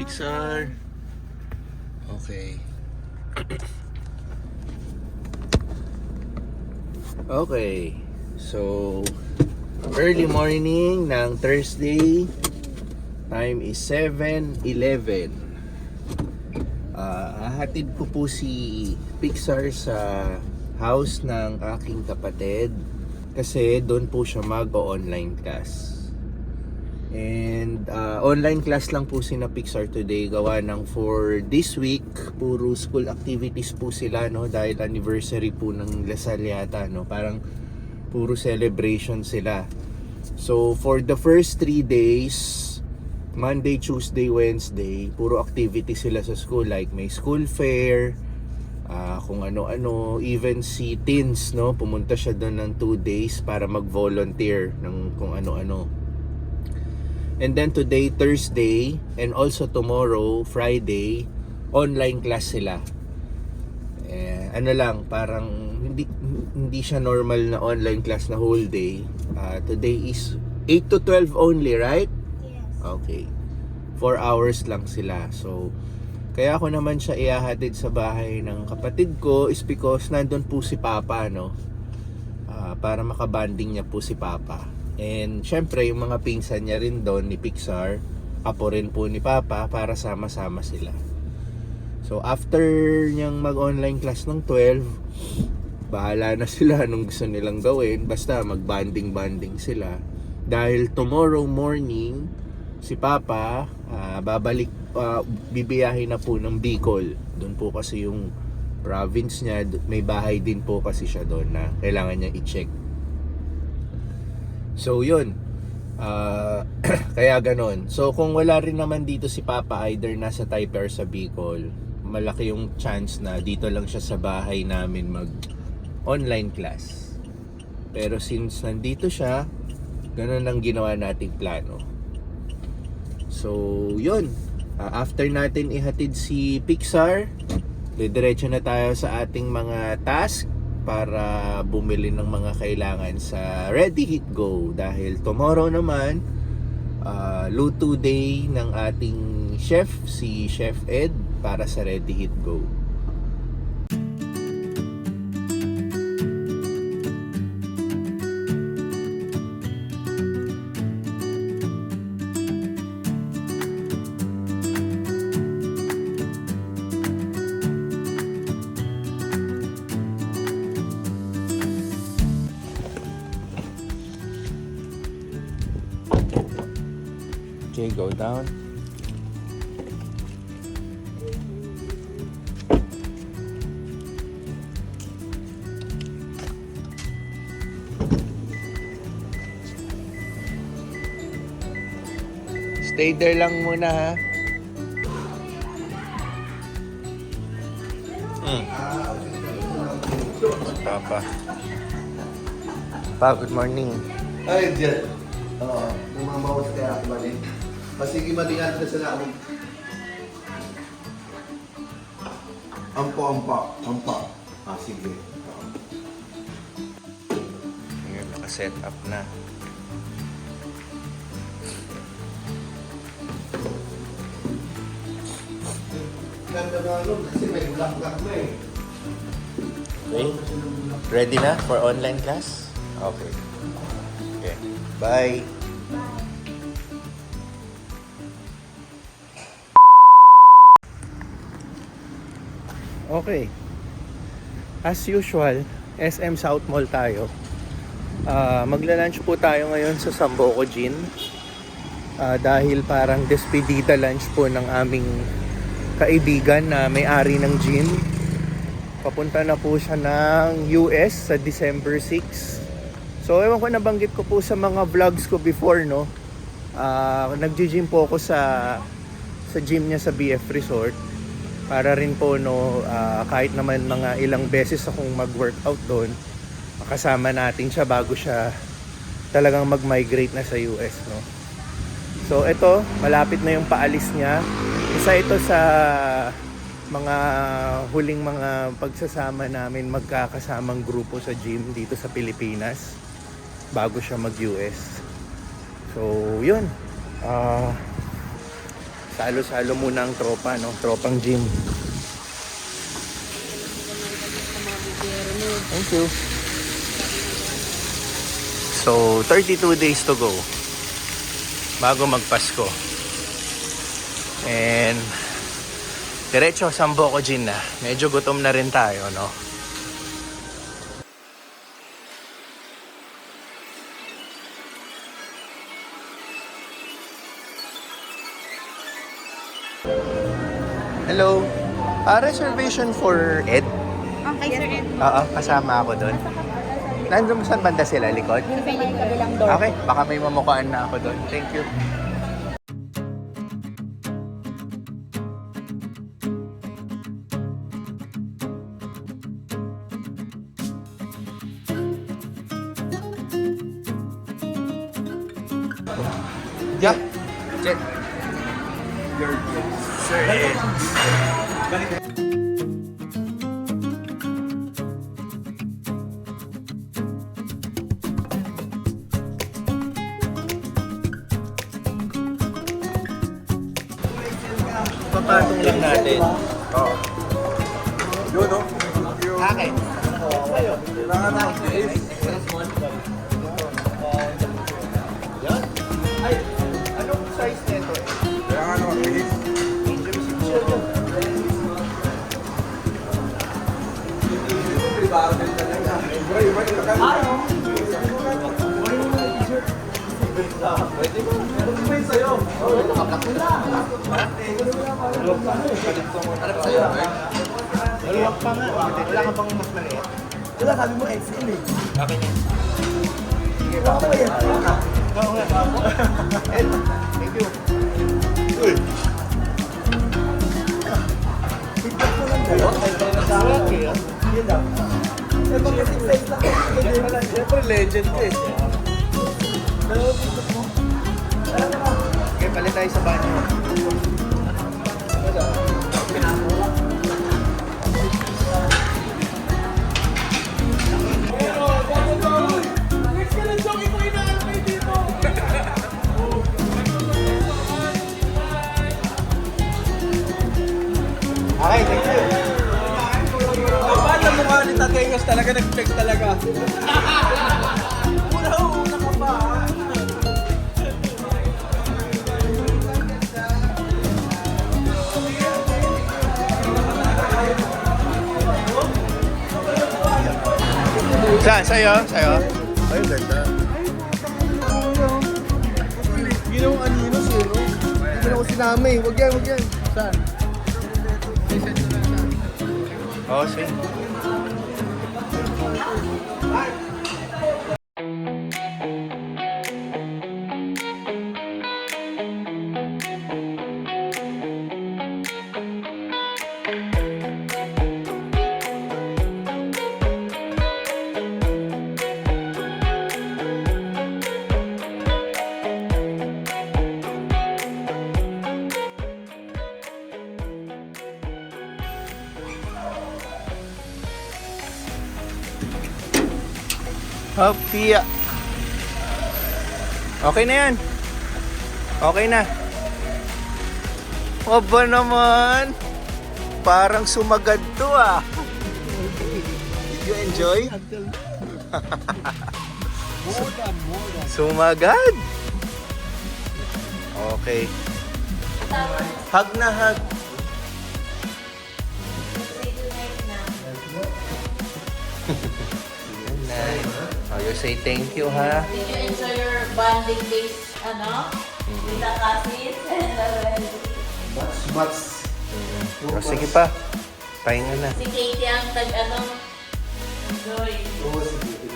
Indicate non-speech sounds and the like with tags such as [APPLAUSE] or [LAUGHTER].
Pixar. Okay. Okay. So, early morning ng Thursday. Time is 7.11. Ah, hatid ko po si Pixar sa house ng aking kapatid kasi doon po siya mag-online class. And uh, online class lang po si na Pixar today. Gawa ng for this week puro school activities po sila no? Dahil anniversary po ng Lasal yata no? Parang puro celebration sila. So for the first three days Monday, Tuesday, Wednesday, puro activity sila sa school. Like may school fair, ah, kung ano-ano, even si Teens, no, pumunta siya doon ng 2 days para mag-volunteer ng kung ano-ano. And then today, Thursday, and also tomorrow, Friday, online class sila. Eh, ano lang, parang hindi hindi siya normal na online class na whole day. Ah, today is 8 to 12 only, right? Yes. Okay. 4 hours lang sila. So, kaya ako naman siya ihahatid sa bahay ng kapatid ko is because nandun po si Papa, no? Ah, para makabanding niya po si Papa. And syempre, yung mga pinsan niya rin doon ni Pixar, apo rin po ni Papa para sama-sama sila. So, after niyang mag-online class ng 12, bahala na sila [LAUGHS] anong gusto nilang gawin. Basta mag-banding-banding sila. Dahil tomorrow morning, si Papa ah, babalik, ah, bibiyahin na po ng Bicol. Doon po kasi yung province niya, may bahay din po kasi siya doon na kailangan niya i-check. So yun, Ah, [CLEARS THROAT] kaya ganon. So kung wala rin naman dito si Papa either nasa Taipei or sa Bicol, malaki yung chance na dito lang siya sa bahay namin mag online class. Pero since nandito siya, ganun ang ginawa nating plano. So, yun. Ah, after natin ihatid si Pixar, didiretso na tayo sa ating mga task para bumili ng mga kailangan sa Ready Hit Go dahil tomorrow naman ah, luto day ng ating chef si Chef Ed para sa Ready Hit Go. Okay, go down. Stay there lang muna ha. Hmm. Papa. Pa, good morning. Ay, diyan. Oo, namamawas kaya ako balik. Masigi malingan na sila. Ampo, ampa, ampa. Ah, sige. Ngayon, naka-set up na. Ganda na ano, kasi may bulak-bulak na eh. Okay. Ready na for online class? Okay. Okay. Bye. Okay. As usual, SM South Mall tayo. Ah, magla-lunch po tayo ngayon sa Sambuco Gin. Ah, dahil parang despedida lunch po ng aming kaibigan na may-ari ng gin. Papunta na po siya ng US sa December 6. So, ewan ko nabanggit ko po sa mga vlogs ko before, no? Ah, nagji-gym po ako sa sa gym niya sa BF Resort para rin po no ah, kahit naman mga ilang beses akong mag-workout doon makasama natin siya bago siya talagang mag-migrate na sa US no? So ito malapit na yung paalis niya. Isa ito sa mga huling mga pagsasama namin magkakasamang grupo sa gym dito sa Pilipinas bago siya mag US so yun. Ah Salo-salo muna ang tropa, no? Tropang gym. Thank you. So, 32 days to go. Bago magpasko. And, diretso Sambuco Gin na. Medyo gutom na rin tayo, no? Hello. Ah, reservation for Ed? Okay, sir. Ed. Oo, kasama ako doon. Nandun saan banda sila, likod? Kabilang door. Okay, baka may mamukaan na ako doon. Thank you. Yeah. Jet. Sir Ed. Papatong lang natin. Oo. Yun, no? Akin. Kailangan na ako Yan. Ay, anong size Maluwag pa nga. Wala ka bang mas maliit? Wala, sabi mo XL eh. Akin yan. Baka ba yan? Oo nga. Thank you. Feedback mo lang dalawa. Yun lang. Eh, pag kasi size lang. Siyempre, legend ko eh. Dalawa feedback mo. Okay, palit tayo sa banyo. Okay, thank you. Paano mukha ni Tatengas talaga nag-check talaga? Saan? Sa'yo? Sa'yo? Ay, ganda. Ginawang aninos eh, no? Hindi ako sinama eh. Huwag yan, huwag yan. Saan? Oo, sige. Hapya. Okay na yan. Okay na. Aba naman. Parang sumagad to ah. Did you enjoy? [LAUGHS] Sumagad. Okay. Hug na hug. Nice. [LAUGHS] Oh, you say thank you ha. Did you enjoy your bonding days, ano? With the cousins and the relatives? Much, much. O, sige pa. Pahinga na. Si Katie ang tag, ano, enjoy. Oo, sige.